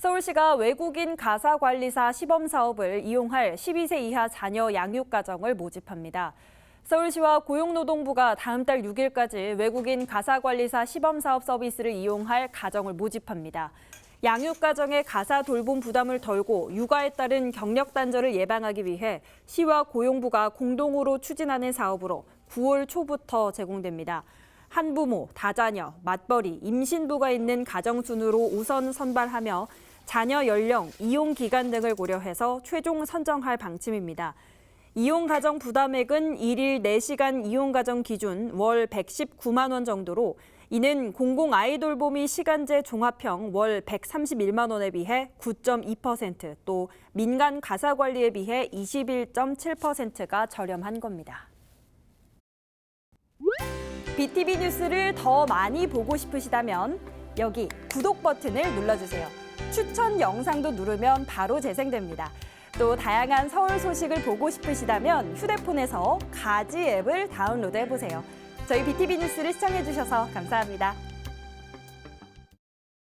서울시가 외국인 가사관리사 시범사업을 이용할 12세 이하 자녀 양육가정을 모집합니다. 서울시와 고용노동부가 다음 달 6일까지 외국인 가사관리사 시범사업 서비스를 이용할 가정을 모집합니다. 양육가정의 가사 돌봄 부담을 덜고 육아에 따른 경력 단절을 예방하기 위해 시와 고용부가 공동으로 추진하는 사업으로 9월 초부터 제공됩니다. 한부모, 다자녀, 맞벌이, 임신부가 있는 가정 순으로 우선 선발하며 자녀 연령, 이용 기간 등을 고려해서 최종 선정할 방침입니다. 이용 가정 부담액은 일일 4시간 이용 가정 기준 월 119만 원 정도로 이는 공공 아이돌봄이 시간제 종합형 월 131만 원에 비해 9.2%, 또 민간 가사 관리에 비해 21.7%가 저렴한 겁니다. BTV 뉴스를 더 많이 보고 싶으시다면 여기 구독 버튼을 눌러주세요. 추천 영상도 누르면 바로 재생됩니다. 또 다양한 서울 소식을 보고 싶으시다면 휴대폰에서 가지 앱을 다운로드 해보세요. 저희 BTV 뉴스를 시청해주셔서 감사합니다.